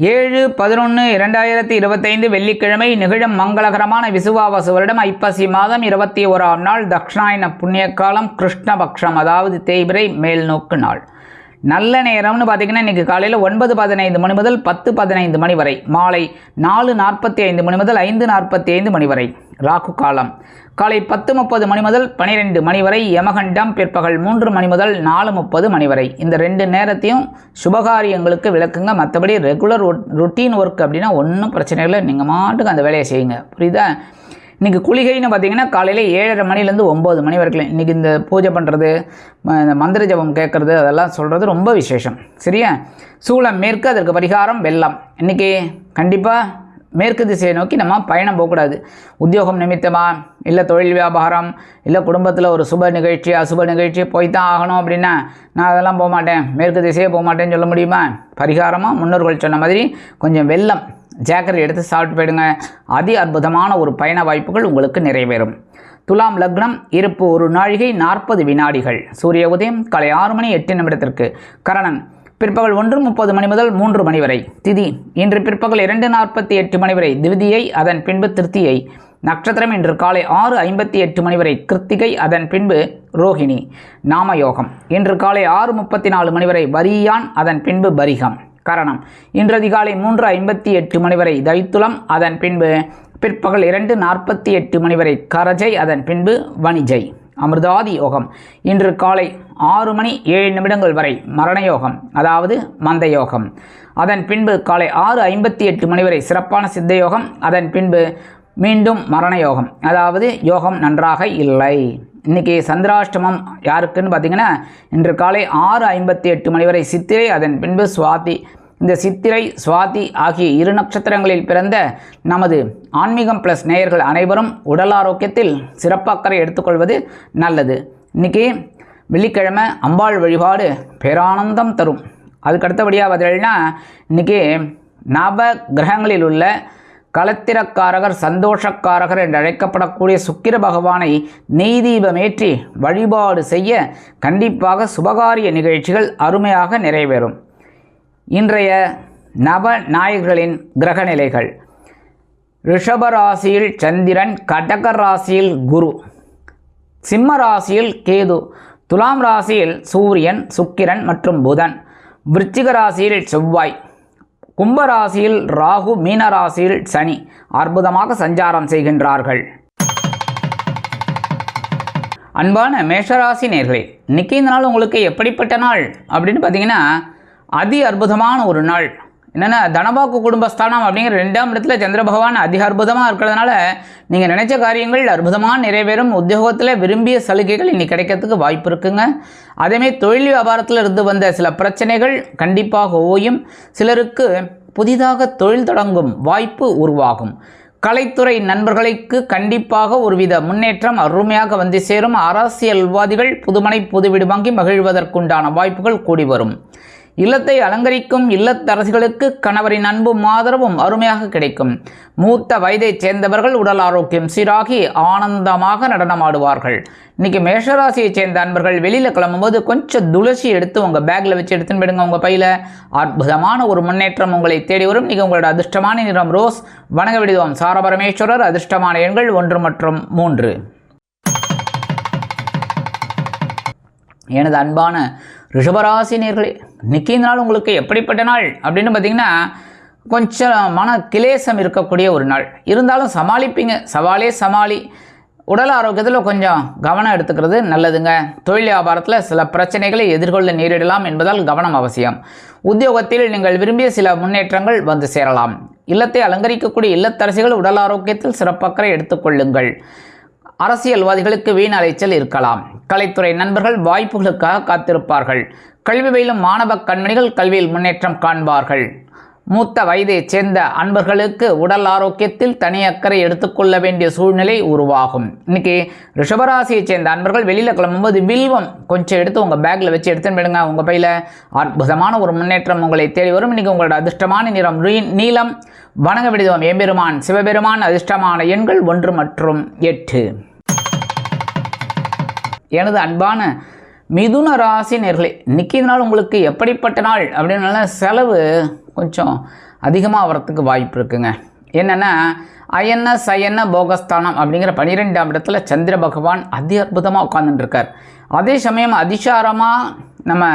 ஏழு பதினொன்று இரண்டாயிரத்தி இருபத்தைந்து வெள்ளிக்கிழமை நிகழும் மங்களகரமான விசுவாவசு வருடம் ஐப்பசி மாதம் இருபத்தி ஓராம் நாள் தக்ஷாயன புண்ணிய காலம் கிருஷ்ணபக்ஷம் அதாவது தேய்பிரை மேல்நோக்கு நாள். நல்ல நேரம்னு பார்த்தீங்கன்னா இன்றைக்கி காலையில் ஒன்பது பதினைந்து மணி முதல் பத்து பதினைந்து மணி வரை மாலை நாலு நாற்பத்தி ஐந்து மணி முதல் ஐந்து நாற்பத்தி ஐந்து மணி வரை ராகு காலம். காலை பத்து முப்பது மணி முதல் பனிரெண்டு மணி வரை யமகண்டம் பிற்பகல் மூன்று மணி முதல் நாலு முப்பது மணி வரை. இந்த ரெண்டு நேரத்தையும் சுபகாரியங்களுக்கு விளக்குங்க. மற்றபடி ரெகுலர் ரொட்டீன் ஒர்க் அப்படின்னா ஒன்றும் பிரச்சனை இல்லை. நீங்கள் மாட்டுக்கு அந்த வேலையை செய்யுங்க. புரியுதா? இன்றைக்கி குளிகைன்னு பார்த்தீங்கன்னா காலையில் ஏழரை மணிலேருந்து ஒம்பது மணி வரைக்கும். இன்றைக்கி இந்த பூஜை பண்ணுறது இந்த மந்திர ஜபம் கேட்குறது அதெல்லாம் சொல்கிறது ரொம்ப விசேஷம். சரியா? சூளம் மேற்கு அதற்கு பரிகாரம் வெள்ளம். இன்றைக்கி கண்டிப்பாக மேற்கு திசையை நோக்கி நம்ம பயணம் போகக்கூடாது. உத்தியோகம் நிமித்தமா இல்லை தொழில் வியாபாரம் இல்லை குடும்பத்தில் ஒரு சுப நிகழ்ச்சி அசுப நிகழ்ச்சி போய் தான் ஆகணும் அப்படின்னா நான் அதெல்லாம் போக மாட்டேன். மேற்கு திசையே போக மாட்டேன்னு சொல்ல முடியுமா? பரிகாரமாக முன்னோர்கள் சொன்ன மாதிரி கொஞ்சம் வெள்ளம் ஜாக்கிரதை எடுத்து சாப்பிட்டு போயிடுங்க. அதி அற்புதமான ஒரு பயண வாய்ப்புகள் உங்களுக்கு நிறைவேறும். துலாம் லக்னம் இருப்பு ஒரு நாழிகை நாற்பது வினாடிகள். சூரிய உதயம் காலை ஆறு மணி எட்டு நிமிடத்திற்கு. கரணன் பிற்பகல் ஒன்று முப்பது மணி முதல் மூன்று மணி வரை. திதி இன்று பிற்பகல் இரண்டு நாற்பத்தி எட்டு மணி வரை. திவிதியை அதன் பின்பு திருத்தியை. நட்சத்திரம் இன்று காலை ஆறு ஐம்பத்தி எட்டு மணி வரை. கிருத்திகை அதன் பின்பு ரோஹிணி. நாமயோகம் இன்று காலை ஆறு முப்பத்தி நாலு மணி வரை. வரியான் அதன் பின்பு பரிகம். கரணம் இன்று அதிகாலை மூன்று ஐம்பத்தி எட்டு மணி வரை. தைத்துலம் அதன் பின்பு பிற்பகல் இரண்டு நாற்பத்தி எட்டு மணி வரை. கரஜை அதன் பின்பு வணிஜை. அமிர்தாதி யோகம் இன்று காலை ஆறு மணி ஏழு நிமிடங்கள் வரை மரண யோகம் அதாவது மந்த யோகம் அதன் பின்பு காலை ஆறு ஐம்பத்தி எட்டு மணி வரை சிறப்பான சித்த யோகம் அதன் பின்பு மீண்டும் மரண யோகம் அதாவது யோகம் நன்றாக இல்லை. இன்றைக்கி சந்திராஷ்டமம் யாருக்குன்னு பார்த்தீங்கன்னா இன்று காலை ஆறு ஐம்பத்தி எட்டு மணி வரை சித்திரை அதன் பின்பு சுவாதி. இந்த சித்திரை சுவாதி ஆகிய இரு நட்சத்திரங்களில் பிறந்த நமது ஆன்மீகம் ப்ளஸ் நேயர்கள் அனைவரும் உடல் ஆரோக்கியத்தில் சிறப்பு அக்கறை எடுத்துக்கொள்வது நல்லது. இன்றைக்கி வெள்ளிக்கிழமை அம்பாள் வழிபாடு பேரானந்தம் தரும். அதுக்கு அடுத்தபடியாக பார்த்தீங்கன்னா இன்றைக்கி நவ கிரகங்களில் உள்ள களத்திரக்காரகர் சந்தோஷக்காரகர் என்று அழைக்கப்படக்கூடிய சுக்கிர பகவானை நெய்தீபமேற்றி வழிபாடு செய்ய கண்டிப்பாக சுபகாரிய நிகழ்ச்சிகள் அருமையாக நிறைவேறும். இன்றைய நவ நாயகர்களின் கிரகநிலைகள். ரிஷப ராசியில் சந்திரன் கடக ராசியில் குரு. சிம்ம ராசியில் கேது. துலாம் ராசியில் சூரியன் சுக்கிரன் மற்றும் புதன். விருச்சிக ராசியில் செவ்வாய். கும்ப ராசியில் ராகு மீன ராசியில் சனி. அற்புதமாக சஞ்சாரம் செய்கின்றார்கள். அன்பான மேஷராசி நேர்களே இன்னைக்கு இந்த நாள் உங்களுக்கு எப்படிப்பட்ட நாள் அப்படின்னு பார்த்தீங்கன்னா அதி அற்புதமான ஒரு நாள். என்னென்னா தனபாக்கு குடும்பஸ்தானம் அப்படிங்கிற ரெண்டாம் இடத்துல சந்திர பகவான் அதிக அற்புதமாக இருக்கிறதுனால நீங்கள் நினைச்ச காரியங்கள் அற்புதமாக நிறைவேறும். உத்தியோகத்தில் விரும்பிய சலுகைகள் இன்னைக்கு கிடைக்கிறதுக்கு வாய்ப்பு இருக்குங்க. அதேமாரி தொழில் வியாபாரத்தில் இருந்து வந்த சில பிரச்சனைகள் கண்டிப்பாக ஓயும். சிலருக்கு புதிதாக தொழில் தொடங்கும் வாய்ப்பு உருவாகும். கலைத்துறை நண்பர்களுக்கு கண்டிப்பாக ஒருவித முன்னேற்றம் அருமையாக வந்து சேரும். அரசியல்வாதிகள் புதுமனை புதுவிடு வாங்கி மகிழ்வதற்குண்டான வாய்ப்புகள் கூடி வரும். இல்லத்தை அலங்கரிக்கும் இல்லத்தரசிகளுக்கு கணவரின் அன்பும் ஆதரவும் அருமையாக கிடைக்கும். மூத்த வயதைச் சேர்ந்தவர்கள் உடல் ஆரோக்கியம் சீராகி ஆனந்தமாக நடனமாடுவார்கள். இன்னைக்கு மேஷராசியைச் சேர்ந்த அன்பர்கள் வெளியில் கிளம்பும்போது கொஞ்சம் துளசி எடுத்து உங்கள் பேக்கில் வச்சு எடுத்துன்னு போயிடுங்க உங்கள் பையில். அற்புதமான ஒரு முன்னேற்றம் உங்களை தேடி வரும். நீங்கள் உங்களோட அதிர்ஷ்டமான நிறம் ரோஸ். வணங்க விடுவோம். சாரபரமேஸ்வரர் அதிர்ஷ்டமான எண்கள் ஒன்று மற்றும் மூன்று. எனது அன்பான ரிஷபராசி நேர்களே இன்னைக்கு இந்த நாள் உங்களுக்கு எப்படிப்பட்ட நாள்? அப்படின்னு பார்த்தீங்கன்னா கொஞ்சம் மன கிளேசம் இருக்கக்கூடிய ஒரு நாள். இருந்தாலும் சமாளிப்பீங்க. சவாலே சமாளி. உடல் ஆரோக்கியத்தில் கொஞ்சம் கவனம் எடுத்துக்கிறது நல்லதுங்க. தொழில் வியாபாரத்தில் சில பிரச்சனைகளை எதிர்கொள்ள நேரிடலாம் என்பதால் கவனம் அவசியம். உத்தியோகத்தில் நீங்கள் விரும்பிய சில முன்னேற்றங்கள் வந்து சேரலாம். இல்லத்தை அலங்கரிக்கக்கூடிய இல்லத்தரசிகள் உடல் ஆரோக்கியத்தில் சிறப்பக்கறை எடுத்துக்கொள்ளுங்கள். அரசியல்வாதிகளுக்கு வீண் அலைச்சல் இருக்கலாம். கலைத்துறை நண்பர்கள் வாய்ப்புகளுக்காக காத்திருப்பார்கள். கல்வி பயிலும் மாணவ கண்மணிகள் கல்வியில் முன்னேற்றம் காண்பார்கள். மூத்த வயதைச் சேர்ந்த அன்பர்களுக்கு உடல் ஆரோக்கியத்தில் தனி அக்கறை எடுத்துக்கொள்ள வேண்டிய சூழ்நிலை உருவாகும். இன்னைக்கு ரிஷபராசியைச் சேர்ந்த அன்பர்கள் வெளியில் கிளம்பும்போது வில்வம் கொஞ்சம் எடுத்து உங்கள் பேக்கில் வச்சு எடுத்துன்னு போயிடுங்க. உங்கள் பையில் அற்புதமான ஒரு முன்னேற்றம் உங்களை தேடி வரும். இன்றைக்கி உங்களோட அதிர்ஷ்டமான நிறம் நீளம் வணங்க விடுதோம் எம்பெருமான் சிவபெருமான் அதிர்ஷ்டமான எண்கள் ஒன்று மற்றும் எட்டு. எனது அன்பான மிதுன ராசி நேர்களே இன்னைக்கு நாள் உங்களுக்கு எப்படிப்பட்ட நாள்? அப்படின்னால செலவு கொஞ்சம் அதிகமாக வரத்துக்கு வாய்ப்பு இருக்குங்க. என்னென்னா அயன்ன சயன்ன போகஸ்தானம் அப்படிங்கிற பன்னிரெண்டாம் இடத்துல சந்திர பகவான் அதி அற்புதமாக உட்காந்துட்டுருக்கார் அதே சமயம் அதிசாரமாக நம்ம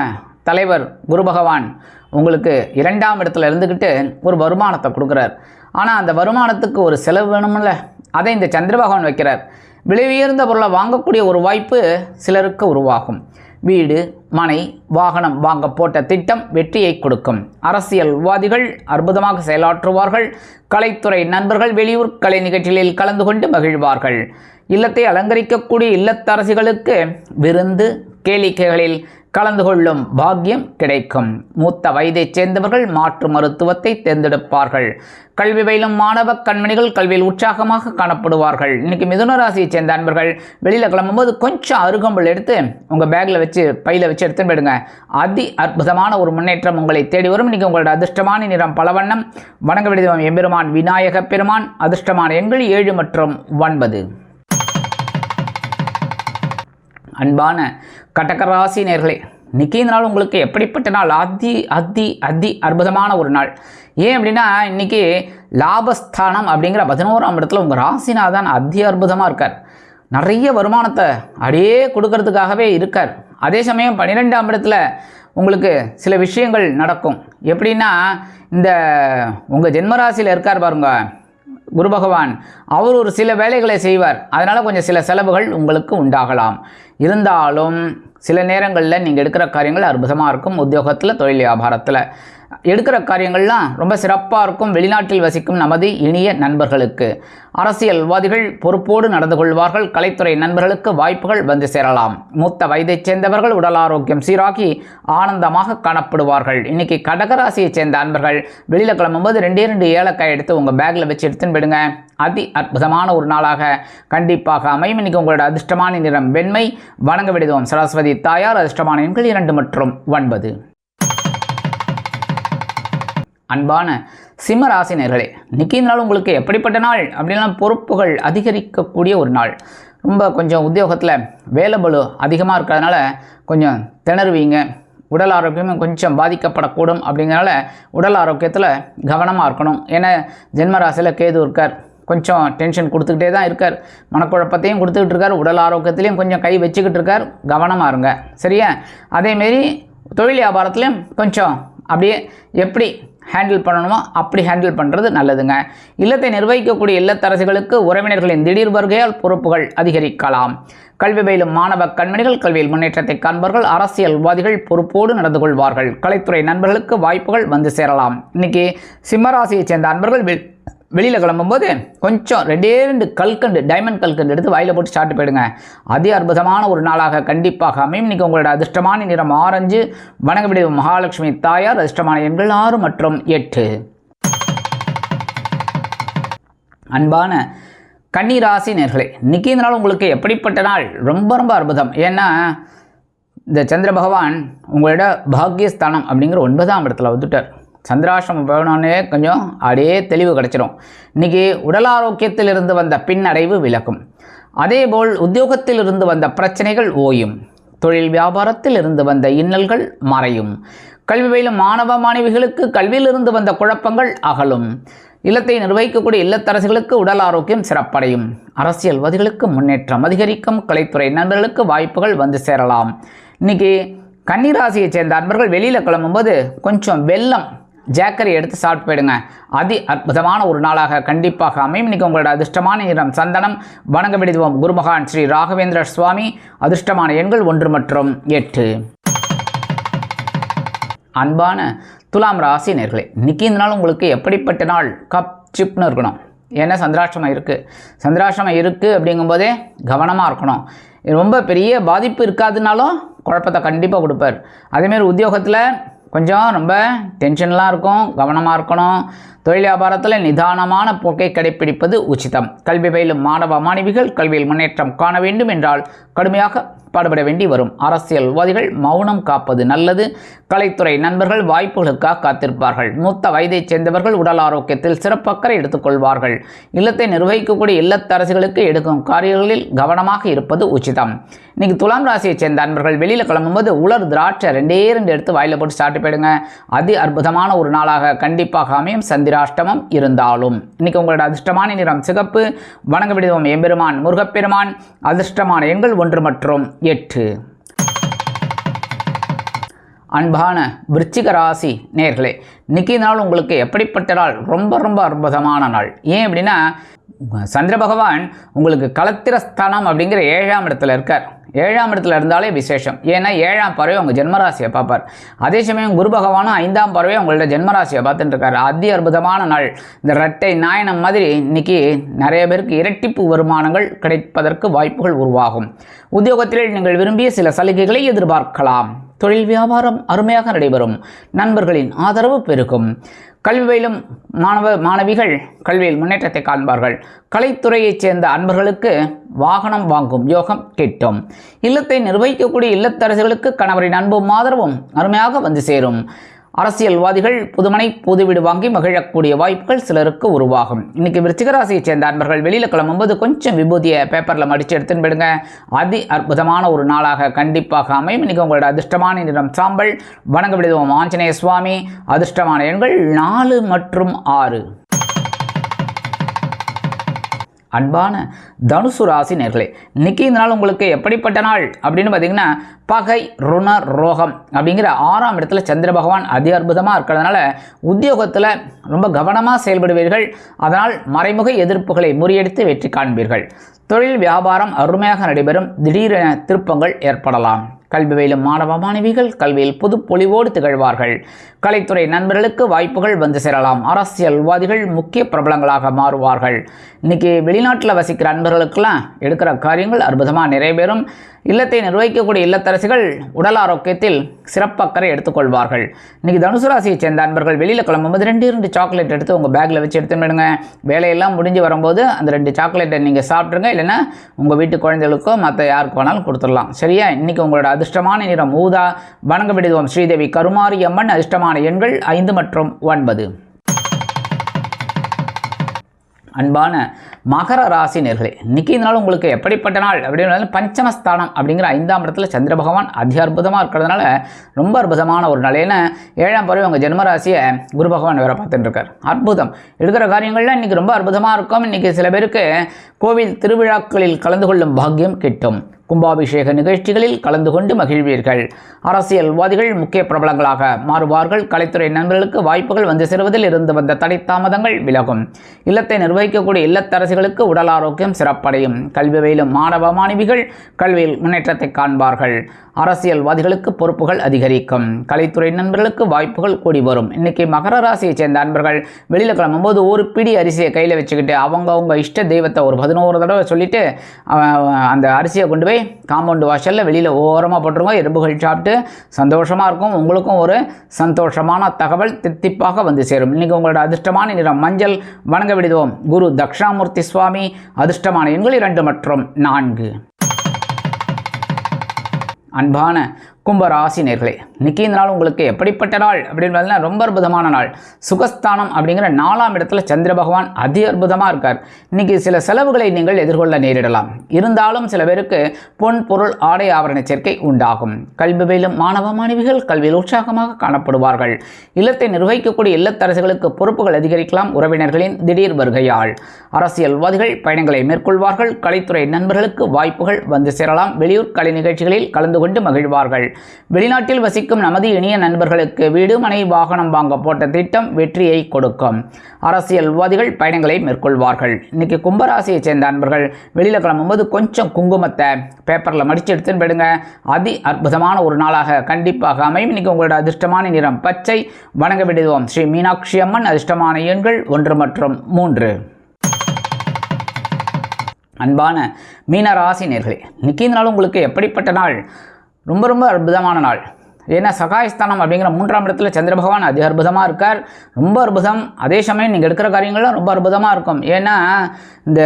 தலைவர் குரு பகவான் உங்களுக்கு இரண்டாம் இடத்துல இருந்துக்கிட்டு ஒரு வருமானத்தை கொடுக்குறார். ஆனால் அந்த வருமானத்துக்கு ஒரு செலவு வேணும்ல. அதை இந்த சந்திர பகவான் வைக்கிறார். விலை உயர்ந்த பொருளை வாங்கக்கூடிய ஒரு வாய்ப்பு சிலருக்கு உருவாகும். வீடு மனை வாகனம் வாங்க போட்ட திட்டம் வெற்றியை கொடுக்கும். அரசியல்வாதிகள் அற்புதமாக செயலாற்றுவார்கள். கலைத்துறை நண்பர்கள் வெளியூர் கலை நிகழ்ச்சிகளில் கலந்து கொண்டு மகிழ்வார்கள். இல்லத்தை அலங்கரிக்கக்கூடிய இல்லத்தரசிகளுக்கு விருந்து கேளிக்கைகளில் கலந்து கொள்ளும் பாக்கியம் கிடைக்கும். மூத்த வயதைச் சேர்ந்தவர்கள் மாற்று மருத்துவத்தை தேர்ந்தெடுப்பார்கள். கல்வி பயிலும் மாணவ கண்மணிகள் கல்வியில் உற்சாகமாக காணப்படுவார்கள். இன்னைக்கு மிதுன ராசியை சேர்ந்த அன்பர்கள் வெளியில் கிளம்பும்போது கொஞ்சம் அருகம்புல் எடுத்து உங்கள் பேக்கில் வச்சு பையில் வச்சு எடுத்துன்னு போயிடுங்க. அதி அற்புதமான ஒரு முன்னேற்றம் உங்களை தேடி வரும். இன்னைக்கு உங்களோட அதிர்ஷ்டமான நிறம் பலவண்ணம். வணங்க விடுதம் எம்பெருமான் விநாயக பெருமான். அதிர்ஷ்டமான எண்கள் ஏழு மற்றும் ஒன்பது. அன்பான கடகராசி நேர்களே இன்றைக்கி இந்த நாள் உங்களுக்கு எப்படிப்பட்ட நாள்? அதி அதி அதி அற்புதமான ஒரு நாள். ஏன் அப்படின்னா இன்னைக்கு லாபஸ்தானம் அப்படிங்கிற பதினோராம் இடத்துல உங்கள் ராசிநாதன் அதி அற்புதமாக இருக்கார். நிறைய வருமானத்தை அப்படியே கொடுக்கறதுக்காகவே இருக்கார். அதே சமயம் பன்னிரெண்டாம் இடத்துல உங்களுக்கு சில விஷயங்கள் நடக்கும். எப்படின்னா இந்த உங்கள் ஜென்மராசியில் இருக்கார் பாருங்கள் குரு பகவான் அவர் ஒரு சில வேலைகளை செய்வார். அதனால் கொஞ்சம் சில செலவுகள் உங்களுக்கு உண்டாகலாம். இருந்தாலும் சில நேரங்களில் நீங்கள் எடுக்கிற காரியங்கள் அற்புதமாக இருக்கும். உத்தியோகத்தில் தொழில் வியாபாரத்தில். எடுக்கிற காரியங்கள்லாம் ரொம்ப சிறப்பாக இருக்கும். வெளிநாட்டில் வசிக்கும் நமது இனிய நண்பர்களுக்கு. அரசியல்வாதிகள் பொறுப்போடு நடந்து கொள்வார்கள். கலைத்துறை நண்பர்களுக்கு வாய்ப்புகள் வந்து சேரலாம். மூத்த வயதைச் சேர்ந்தவர்கள் உடல் ஆரோக்கியம் சீராகி ஆனந்தமாக காணப்படுவார்கள். இன்னைக்கு கடகராசியைச் சேர்ந்த அன்பர்கள் வெளியில் கிளம்பும்போது ரெண்டே ரெண்டு ஏலக்காய் எடுத்து உங்கள் பேக்கில் வச்சு எடுத்துன்னு போயிடுங்க. அதி அற்புதமான ஒரு நாளாக கண்டிப்பாக அமையும். இன்னைக்கு உங்களோட அதிர்ஷ்டமான நிறம் வெண்மை. வணங்க விடுதோம் சரஸ்வதி தாயார் அதிர்ஷ்டமான எண்கள் இரண்டு மற்றும் ஒன்பது. அன்பான சிம்ம ராசினியர்களே நாள் உங்களுக்கு எப்படிப்பட்ட நாள்? அப்படின்னா பொறுப்புகள் அதிகரிக்கக்கூடிய ஒரு நாள். ரொம்ப கொஞ்சம் உத்தியோகத்தில் வேலை பலு அதிகமாக இருக்கிறதுனால கொஞ்சம் திணறுவீங்க. உடல் ஆரோக்கியமும் கொஞ்சம் பாதிக்கப்படக்கூடும் அப்படிங்கிறனால உடல் ஆரோக்கியத்தில் கவனமாக இருக்கணும். ஏன்னா ஜென்ம ராசியில் கேது இருக்கார். கொஞ்சம் டென்ஷன் கொடுத்துக்கிட்டே தான் இருக்கார். மனக்குழப்பத்தையும் கொடுத்துக்கிட்டு இருக்கார். உடல் ஆரோக்கியத்திலையும் கொஞ்சம் கை வச்சுக்கிட்டு இருக்கார். கவனமாக இருங்க. சரியா? அதேமாரி தொழில் வியாபாரத்துலேயும் கொஞ்சம் அப்படியே எப்படி ஹேண்டில் பண்ணணுமோ? அப்படி ஹேண்டில் பண்ணுறது நல்லதுங்க. இல்லத்தை நிர்வகிக்கக்கூடிய இல்லத்தரசிகளுக்கு உறவினர்களின் திடீர் வருகையால் பொறுப்புகள் அதிகரிக்கலாம். கல்வி பயிலும் மாணவ கண்மணிகள் கல்வியில் முன்னேற்றத்தை காண்பார்கள் அரசியல்வாதிகள் பொறுப்போடு நடந்து கொள்வார்கள். கலைத்துறை நண்பர்களுக்கு வாய்ப்புகள் வந்து சேரலாம். இன்னைக்கு சிம்மராசியைச் சேர்ந்த அன்பர்கள் வெளியில் கிளம்பும்போது கொஞ்சம் ரெண்டே ரெண்டு கல்கண்டு டைமண்ட் கல்கண்டு எடுத்து வாயில போட்டு சாப்பிட்டு போயிடுங்க. அதே அற்புதமான ஒரு நாளாக கண்டிப்பாக அமையும். இன்னைக்கு உங்களோட அதிர்ஷ்டமான நிறம் ஆரஞ்சு வணங்க விடுவோம் மகாலட்சுமி தாயார் அதிர்ஷ்டமான எண்கள் ஆறு மற்றும் எட்டு. அன்பான கன்னிராசி நேர்களே இன்றைக்கி இந்த நாள் உங்களுக்கு எப்படிப்பட்ட நாள்? ரொம்ப ரொம்ப அற்புதம். ஏன்னா இந்த சந்திர பகவான் உங்களோட பாக்கியஸ்தானம் அப்படிங்கிற ஒன்பதாம் இடத்துல வந்துட்டார். சந்திராசிரமம் போகணுன்னே கொஞ்சம் அப்படியே தெளிவு கிடைச்சிரும். இன்றைக்கி உடல் ஆரோக்கியத்தில் இருந்து வந்த பின்னடைவு விலகும். அதேபோல் உத்தியோகத்திலிருந்து வந்த பிரச்சனைகள் ஓயும். தொழில் வியாபாரத்தில் இருந்து வந்த இன்னல்கள் மறையும். கல்வி பயிலும் மாணவ மாணவிகளுக்கு கல்வியிலிருந்து வந்த குழப்பங்கள் அகலும். இல்லத்தை நிர்வகிக்கக்கூடிய இல்லத்தரசிகளுக்கு உடல் ஆரோக்கியம் சிறப்படையும். அரசியல்வாதிகளுக்கு முன்னேற்றம் அதிகரிக்கும். கலைத்துறை நண்பர்களுக்கு வாய்ப்புகள் வந்து சேரலாம். இன்றைக்கி கன்னிராசியைச் சேர்ந்த அன்பர்கள் வெளியில் கிளம்பும்போது கொஞ்சம் வெள்ளம் ஜேக்கரி எடுத்து சாப்பிட்டு போயிடுங்க. அதி அற்புதமான ஒரு நாளாக கண்டிப்பாக அமையும். இன்னைக்கு உங்களோட அதிர்ஷ்டமான நிறம் சந்தனம். வணங்க விடுவோம் குருமகான் ஸ்ரீ ராகவேந்திர சுவாமி. அதிர்ஷ்டமான எண்கள் ஒன்று மற்றும் எட்டு. அன்பான துலாம் ராசி நேர்களே இன்னைக்கு இந்த நாள் உங்களுக்கு எப்படிப்பட்ட நாள்? கப் சிப்னு இருக்கணும். ஏன்னா சந்திராஷ்டமம் இருக்குது சந்திராஷ்டமம் இருக்குது அப்படிங்கும்போதே கவனமாக இருக்கணும். ரொம்ப பெரிய பாதிப்பு இருக்காதுனாலும் குழப்பத்தை கண்டிப்பாக கொடுப்பார். அதேமாரி உத்தியோகத்தில் கொஞ்சம் ரொம்ப டென்ஷன்லாம் இருக்கும் கவனமாக இருக்கணும். தொழில் வியாபாரத்தில் நிதானமான போக்கை கடைப்பிடிப்பது உச்சிதம். கல்வி பயிலும் மாணவ மாணவிகள் கல்வியில் முன்னேற்றம் காண வேண்டும் என்றால் கடுமையாக பாடுபட வேண்டி வரும். அரசியல்வாதிகள் மௌனம் காப்பது நல்லது. கலைத்துறை நண்பர்கள் வாய்ப்புகளுக்காக காத்திருப்பார்கள். மூத்த வயதைச் சேர்ந்தவர்கள் உடல் ஆரோக்கியத்தில் சிறப்பக்கறை எடுத்துக்கொள்வார்கள். இல்லத்தை நிர்வகிக்கக்கூடிய இல்லத்தரசிகளுக்கு எடுக்கும் காரியங்களில் கவனமாக இருப்பது உச்சிதம். இன்றைக்கி துலாம் ராசியைச் சேர்ந்த அன்பர்கள் வெளியில் கிளம்பும்போது உலர் திராட்சை ரெண்டே ரெண்டு எடுத்து வாயில் போட்டு சாப்பிட்டு போயிடுங்க. அதி அற்புதமான ஒரு நாளாக கண்டிப்பாக அமையும். சந்திராஷ்டமம் இருந்தாலும். இன்னைக்கு உங்களோட அதிர்ஷ்டமான நிறம் சிகப்பு. வணங்க விடுவோம். எம்பெருமான் முருகப்பெருமான். அதிர்ஷ்டமான எண்கள் ஒன்று மற்றும் எட்டு. அன்பான விருச்சிக ராசி நேர்களே இன்னைக்கு நாள் உங்களுக்கு எப்படிப்பட்ட நாள்? ரொம்ப ரொம்ப அற்புதமான நாள். ஏன் அப்படின்னா சந்திர பகவான் உங்களுக்கு கலத்திரஸ்தானம் அப்படிங்கிற ஏழாம் இடத்துல இருக்கார். ஏழாம் இடத்துல இருந்தாலே விசேஷம். ஏன்னா ஏழாம் பறவை உங்கள் ஜென்மராசியை பார்ப்பார். அதே சமயம் குரு பகவானும் ஐந்தாம் பறவை உங்களோட ஜென்மராசியை பார்த்துட்டு இருக்காரு. அதி அற்புதமான நாள். இந்த ரெட்டை நாயனம் மாதிரி இன்னைக்கு நிறைய பேருக்கு இரட்டிப்பு வருமானங்கள் கிடைப்பதற்கு வாய்ப்புகள் உருவாகும். உத்தியோகத்தில் நீங்கள் விரும்பிய சில சலுகைகளை எதிர்பார்க்கலாம். தொழில் வியாபாரம் அருமையாக நடைபெறும். நண்பர்களின் ஆதரவு பெருகும். கல்வி பயிலும் மாணவ மாணவிகள் கல்வியில் முன்னேற்றத்தை காண்பார்கள். கலைத்துறையைச் சேர்ந்த அன்பர்களுக்கு வாகனம் வாங்கும் யோகம் கிட்டும். இல்லத்தை நிர்வகிக்கக்கூடிய இல்லத்தரசர்களுக்கு கணவரின் அன்பும் ஆதரவும் அருமையாக வந்து சேரும். அரசியல்வாதிகள் புதுமனை புது வீடு வாங்கி மகிழக்கூடிய வாய்ப்புகள் சிலருக்கு உருவாகும். இன்னைக்கு விருச்சிகராசியை சேர்ந்த அன்பர்கள் வெளியில் கிளம்பும்போது கொஞ்சம் விபூதியை பேப்பரில் மடித்து எடுத்துன்னு போயிடுங்க. அதி அற்புதமான ஒரு நாளாக கண்டிப்பாக அமையும். இன்னைக்கு உங்களோட அதிர்ஷ்டமான நிறம் சாம்பல் வணங்க விடுவோம் ஆஞ்சநேய சுவாமி. அதிர்ஷ்டமான எண்கள் நாலு மற்றும் ஆறு. அன்பான தனுசு ராசி நேர்களே இன்னைக்கு இந்த நாள் உங்களுக்கு எப்படிப்பட்ட நாள்? அப்படின்னு பார்த்தீங்கன்னா பகை ருண ரோகம் அப்படிங்கிற ஆறாம் இடத்துல சந்திர பகவான் அதி அற்புதமாக இருக்கிறதுனால உத்தியோகத்தில் ரொம்ப கவனமாக செயல்படுவீர்கள். அதனால் மறைமுக எதிர்ப்புகளை முறியடித்து வெற்றி காண்பீர்கள். தொழில் வியாபாரம் அருமையாக நடைபெறும். திடீரென திருப்பங்கள் ஏற்படலாம். கல்வி பயிலும் மாணவ மாணவிகள் கல்வியில் புது பொலிவோடு திகழ்வார்கள். கலைத்துறை நண்பர்களுக்கு வாய்ப்புகள் வந்து சேரலாம். அரசியல்வாதிகள் முக்கிய பிரபலங்களாக மாறுவார்கள். இன்னைக்கு வெளிநாட்டில் வசிக்கிற நண்பர்களுக்கெல்லாம் எடுக்கிற காரியங்கள் அற்புதமாக நிறைவேறும். இல்லத்தை நிர்வகிக்கக்கூடிய இல்லத்தரசிகள் உடல் ஆரோக்கியத்தில் சிறப்பக்கறை எடுத்துக்கொள்வார்கள். இன்றைக்கி தனுசு ராசியை சேர்ந்த அன்பர்கள் வெளியில் கிளம்பும்போது ரெண்டு ரெண்டு சாக்லேட் எடுத்து உங்கள் பேக்கில் வச்சு எடுத்து விடுங்க வேலையெல்லாம் முடிஞ்சு வரும்போது அந்த ரெண்டு சாக்லேட்டை நீங்கள் சாப்பிட்ருங்க இல்லைன்னா உங்கள் வீட்டு குழந்தைகளுக்கோ மற்ற யாருக்கு வேணாலும் கொடுத்துடலாம். சரியா? இன்னைக்கு உங்களோட அதிர்ஷ்டமான நிறம் ஊதா. வணங்க விடுவோம் ஸ்ரீதேவி கருமாரியம்மன் அதிர்ஷ்டமான எண்கள் ஐந்து மற்றும் ஒன்பது. அன்பான மகர ராசி நேர்களே இன்னைக்கு இந்த நாள் உங்களுக்கு எப்படிப்பட்ட நாள்? அப்படின்னு பஞ்சமஸ்தானம் அப்படிங்கிற ஐந்தாம் இடத்துல சந்திர பகவான் அதி அற்புதமாக இருக்கிறதுனால ரொம்ப அற்புதமான ஒரு நாள். ஏன்னா ஏழாம் பறவை உங்கள் ஜென்மராசியை குரு பகவான் வேற பார்த்துட்டு இருக்கார் அற்புதம். எடுக்கிற காரியங்கள்லாம் இன்றைக்கி ரொம்ப அற்புதமாக இருக்கும். இன்றைக்கி சில பேருக்கு கோவில் திருவிழாக்களில் கலந்து கொள்ளும் பாக்கியம் கிட்டும். கும்பாபிஷேக நிகழ்ச்சிகளில் கலந்து கொண்டு மகிழ்வீர்கள். அரசியல்வாதிகள் முக்கிய பிரபலங்களாக மாறுவார்கள். கலைத்துறை நண்பர்களுக்கு வாய்ப்புகள் வந்து சேருவதில் இருந்து வந்த தடை தாமதங்கள் விலகும். இல்லத்தை நிர்வகிக்கக்கூடிய இல்லத்தரசிகளுக்கு உடல் ஆரோக்கியம் சிறப்படையும். கல்வி பயிலும் மாணவ மாணவிகள் கல்வியில் முன்னேற்றத்தை காண்பார்கள். அரசியல்வாதிகளுக்கு பொறுப்புகள் அதிகரிக்கும். கலைத்துறை நண்பர்களுக்கு வாய்ப்புகள் கூடி வரும். இன்னைக்கு மகர ராசியைச் சேர்ந்த அன்பர்கள் வெளியில் கிளம்பும்போது ஒரு பிடி அரிசியை கையில் வச்சுக்கிட்டு அவங்கவுங்க இஷ்ட தெய்வத்தை ஒரு பதினோரு தடவை சொல்லிட்டு அந்த அரிசியை கொண்டு போய் காம்பவுண்டு வாசலில் வெளியில் ஓரமாக போட்டுருங்க எறும்புகள் சாப்பிட்டு சந்தோஷமாக இருக்கும். உங்களுக்கும் ஒரு சந்தோஷமான தகவல் தித்திப்பாக வந்து சேரும். இன்றைக்கி உங்களோட அதிர்ஷ்டமான நிறம் மஞ்சள். வணங்க விடுவோம். குரு தக்ஷாமூர்த்தி சுவாமி அதிர்ஷ்டமான எண்கள் இரண்டு மற்றும் நான்கு. அன்பான கும்பராசி நேர்களே இன்னைக்கு இந்த நாள் உங்களுக்கு எப்படிப்பட்ட நாள் அப்படின்னு பார்த்தீங்கன்னா ரொம்ப அற்புதமான நாள். சுகஸ்தானம் அப்படிங்கிற நாலாம் இடத்துல சந்திர பகவான் அதி அற்புதமாக இருக்கார். இன்னைக்கு சில செலவுகளை நீங்கள் எதிர்கொள்ள நேரிடலாம். இருந்தாலும் சில பேருக்கு பொன் பொருள் ஆடை ஆவரண சேர்க்கை உண்டாகும். கல்வி பயிலும் மாணவ மாணவிகள் கல்வியில் உற்சாகமாக காணப்படுவார்கள். இல்லத்தை நிர்வகிக்கக்கூடிய இல்லத்தரசுகளுக்கு பொறுப்புகள் அதிகரிக்கலாம். உறவினர்களின் திடீர் வருகையால் அரசியல்வாதிகள் பயணங்களை மேற்கொள்வார்கள். கலைத்துறை நண்பர்களுக்கு வாய்ப்புகள் வந்து சேரலாம். வெளியூர் கலை நிகழ்ச்சிகளில் கலந்து கொண்டு மகிழ்வார்கள். வெளிநாட்டில் வசிக்கும் நமது இனிய நண்பர்களுக்கு வீடு மனை வாகனம் வாங்க போட்ட திட்டம் வெற்றியை கொடுக்கும். அரசியல்வாதிகள் பயணங்களை மேற்கொள்வார்கள். இன்னைக்கு கும்பராசியை சேர்ந்த அன்பர்கள் வெளியில் கிளம்பும்போது கொஞ்சம் குங்குமத்தை பேப்பரில் மடித்து எடுத்துன்னு போயிடுங்க. அதி அற்புதமான ஒரு நாளாக கண்டிப்பாக அமையும். இன்னைக்கு உங்களோட அதிர்ஷ்டமான நிறம் பச்சை. வணங்க விடுவோம். ஸ்ரீ மீனாட்சி அம்மன் அதிர்ஷ்டமான எண்கள் ஒன்று மற்றும் மூன்று. அன்பான மீனராசி நேர்களே இன்னைக்கு இந்த நாள் உங்களுக்கு எப்படிப்பட்ட நாள்? ரொம்ப ரொம்ப அற்புதமான நாள். ஏன்னா சகாயஸ்தானம் அப்படிங்கிற மூன்றாம் இடத்துல சந்திர பகவான் அதி அற்புதமாக இருக்கார். ரொம்ப அற்புதம். அதே சமயம் நீங்கள் எடுக்கிற காரியங்களும் ரொம்ப அற்புதமாக இருக்கும். ஏன்னா இந்த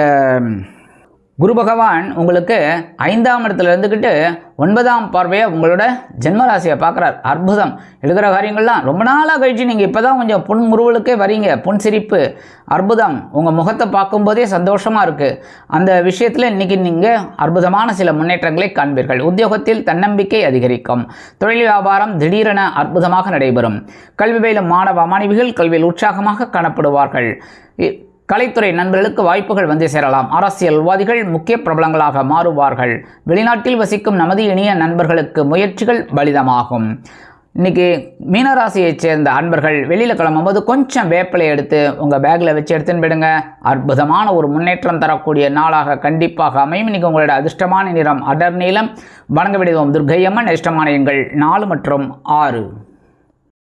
குரு பகவான் உங்களுக்கு ஐந்தாம் இடத்துல இருந்துக்கிட்டு ஒன்பதாம் பார்வையை உங்களோட ஜென்மராசியை பார்க்குறார். அற்புதம். எழுதுகிற காரியங்கள்லாம் ரொம்ப நாளாக கழிச்சு நீங்கள் இப்போ தான் கொஞ்சம் புன் முருவலுக்கே வரீங்க. புன் சிரிப்பு அற்புதம். உங்கள் முகத்தை பார்க்கும்போதே சந்தோஷமாக இருக்குது அந்த விஷயத்தில் இன்றைக்கி நீங்கள் அற்புதமான சில முன்னேற்றங்களை காண்பீர்கள். உத்தியோகத்தில் தன்னம்பிக்கை அதிகரிக்கும். தொழில் வியாபாரம் திடீரென அற்புதமாக நடைபெறும். கல்வி பயிலும் மாணவ மாணவிகள் கல்வியில் உற்சாகமாக காணப்படுவார்கள். இ- கலைத்துறை நண்பர்களுக்கு வாய்ப்புகள் வந்து சேரலாம். அரசியல்வாதிகள் முக்கிய பிரபலங்களாக மாறுவார்கள். வெளிநாட்டில் வசிக்கும் நமது இனிய நண்பர்களுக்கு முயற்சிகள் பலிதமாகும். இன்னைக்கு மீனராசியைச் சேர்ந்த அன்பர்கள் வெளியில் கிளம்பும்போது கொஞ்சம் வேப்பிலை எடுத்து உங்கள் பேக்கில் வச்சு எடுத்துன்னு போயிடுங்க. அற்புதமான ஒரு முன்னேற்றம் தரக்கூடிய நாளாக கண்டிப்பாக அமையும். இன்றைக்கி உங்களோட அதிர்ஷ்டமான நிறம் அடர் நீளம் வணங்க விடுவோம் துர்க்கையம்மன் அதிர்ஷ்டமான எண்கள் நாலு மற்றும் ஆறு.